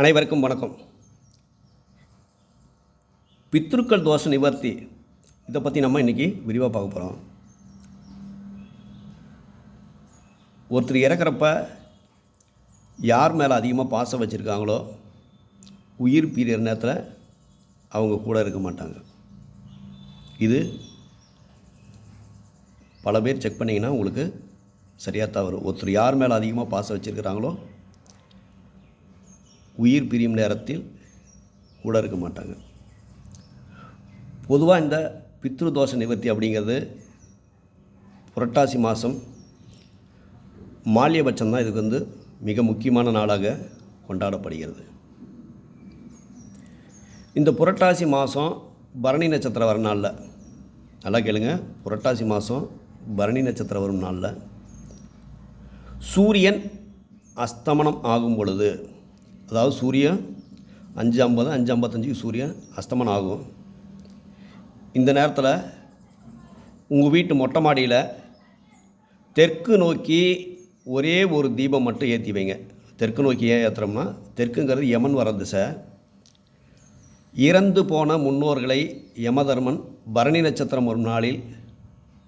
அனைவருக்கும் வணக்கம். பித்ருக்கள் தோஷ நிவர்த்தி இதை பற்றி நம்ம இன்றைக்கி விரிவாக பார்க்க போகிறோம் ஒருத்தர் இறக்குறப்ப யார் மேலே அதிகமாக பாசம் வச்சுருக்காங்களோ உயிர் பீரியர் நேரத்தில் அவங்க கூட இருக்க மாட்டாங்க. இது பல பேர் செக் பண்ணிங்கன்னா உங்களுக்கு சரியாக தவறு. வரும் ஒருத்தர் யார் மேலே அதிகமாக பாசம் வச்சுருக்கிறாங்களோ உயிர் பிரியும் நேரத்தில் கூட இருக்க மாட்டாங்க. பொதுவாக இந்த பித்ரு தோஷ நிவர்த்தி அப்படிங்கிறது புரட்டாசி மாதம் மாலியபட்சம் தான் இதுக்கு வந்து மிக முக்கியமான நாளாக கொண்டாடப்படுகிறது. இந்த புரட்டாசி மாதம் பரணி நட்சத்திரம் வர நாளில் நல்லா கேளுங்க புரட்டாசி மாதம் பரணி நட்சத்திரம் வரும் நாளில் சூரியன் அஸ்தமனம் ஆகும் பொழுது அதாவது சூரியன் அஞ்சு ஐம்பது அஞ்சு ஐம்பத்தஞ்சுக்கு சூரியன் அஸ்தமனம் ஆகும். இந்த நேரத்தில் உங்கள் வீட்டு மொட்டை மாடியில் தெற்கு நோக்கி ஒரே ஒரு தீபம் மட்டும் ஏற்றி வைங்க. தெற்கு நோக்கி ஏன் ஏற்றுறோம்னா தெற்குங்கிறது யமன் வர திசை. இறந்து போன முன்னோர்களை யமதர்மன் பரணி நட்சத்திரம் ஒரு நாளில்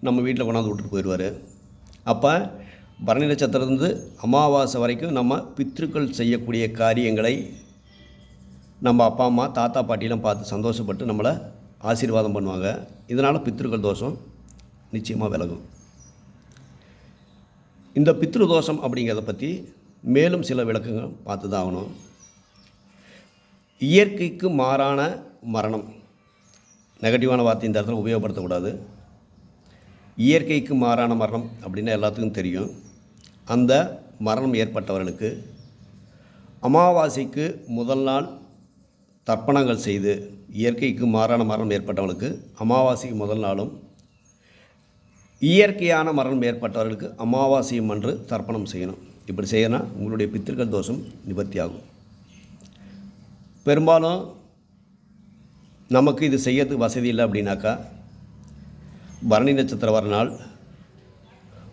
நம்ம வீட்டில் கொண்டாந்து விட்டுட்டு போயிடுவார். அப்போ பரணி நட்சத்திரத்திலிருந்து அமாவாசை வரைக்கும் நம்ம பித்ருக்கள் செய்யக்கூடிய காரியங்களை நம்ம அப்பா அம்மா தாத்தா பாட்டிலாம் பார்த்து சந்தோஷப்பட்டு நம்மளை ஆசீர்வாதம் பண்ணுவாங்க. இதனால் பித்ருக்கள் தோஷம் நிச்சயமாக விலகும். இந்த பித்ரு தோஷம் அப்படிங்கிறத பற்றி மேலும் சில விளக்கங்கள் பார்த்து தான் ஆகணும். இயற்கைக்கு மாறான மரணம். நெகட்டிவான வார்த்தை இந்த இடத்துல உபயோகப்படுத்தக்கூடாது. இயற்கைக்கு மாறான மரணம் அப்படின்னு எல்லாத்துக்கும் தெரியும். அந்த மரணம் ஏற்பட்டவர்களுக்கு அமாவாசைக்கு முதல் நாள் தர்ப்பணங்கள் செய்து இயற்கைக்கு மாறான மரணம் ஏற்பட்டவர்களுக்கு அமாவாசைக்கு முதல் நாளும் இயற்கையான மரணம் ஏற்பட்டவர்களுக்கு அமாவாசையும் அன்று தர்ப்பணம் செய்யணும். இப்படி செய்யணும் உங்களுடைய பித்திருக்கள் தோஷம் நிவர்த்தி ஆகும் பெரும்பாலும் நமக்கு இது செய்யறதுக்கு வசதி இல்லை அப்படின்னாக்கா பரணி நட்சத்திரம் வர நாள்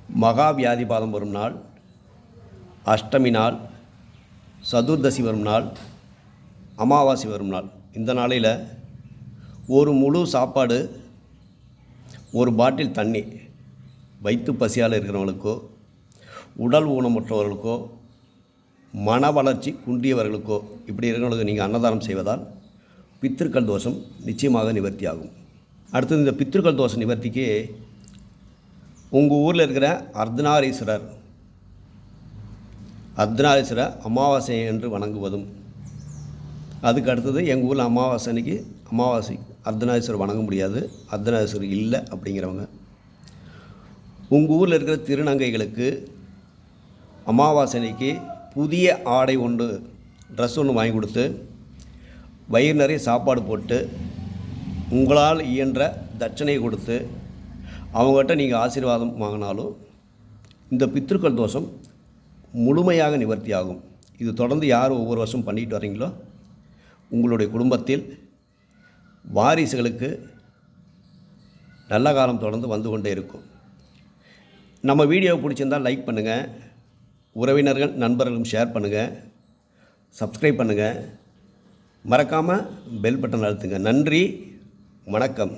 மகா வியாதி பாதம் வரும் நாள் அஷ்டமி நாள் சதுர்தசி வரும் நாள் அமாவாசை வரும் நாள். இந்த நாளையில் ஒரு முழு சாப்பாடு ஒரு பாட்டில் தண்ணி வைத்து பசியால் இருக்கிறவங்களுக்கோ உடல் ஊனமுற்றவர்களுக்கோ மன வளர்ச்சி குன்றியவர்களுக்கோ இப்படி இருக்கிறவங்களுக்கு நீங்கள் அன்னதானம் செய்வதால் பித்திருக்கள் தோஷம் நிச்சயமாக நிவர்த்தி ஆகும் அடுத்தது இந்த பித்திருக்கள் தோஷ நிவர்த்திக்கு உங்கள் ஊரில் இருக்கிற அர்த்தநாரீஸ்வரர் அர்த்தநாரீஸ்வரர் அமாவாசை என்று வணங்குவதும் அதுக்கு அடுத்தது எங்கள் ஊரில் அமாவாசை அன்னைக்கு அமாவாசை அர்த்தநாரீஸ்வரர் வணங்க முடியாது அர்த்தநாரீஸ்வரர் இல்லை அப்படிங்கிறவங்க. உங்கள் ஊரில் இருக்கிற திருநங்கைகளுக்கு அமாவாசை அன்னைக்கு புதிய ஆடை ஒன்று ட்ரெஸ் ஒன்று வாங்கி கொடுத்து வயிறு நிறைய சாப்பாடு போட்டு உங்களால் இயன்ற தட்சணையை கொடுத்து அவங்ககிட்ட நீங்கள் ஆசீர்வாதம் வாங்கினாலும் இந்த பித்திருக்கள் தோஷம் முழுமையாக நிவர்த்தி ஆகும் இது தொடர்ந்து யார் ஒவ்வொரு வருஷம் பண்ணிட்டு வரீங்களோ உங்களுடைய குடும்பத்தில் வாரிசுகளுக்கு நல்ல காலம் தொடர்ந்து வந்து கொண்டே இருக்கும். நம்ம வீடியோ பிடிச்சிருந்தால் லைக் பண்ணுங்கள் உறவினர்கள் நண்பர்களும் ஷேர் பண்ணுங்கள் சப்ஸ்கிரைப் பண்ணுங்கள் மறக்காமல் பெல் பட்டன் அழுத்துங்க. நன்றி வணக்கம்.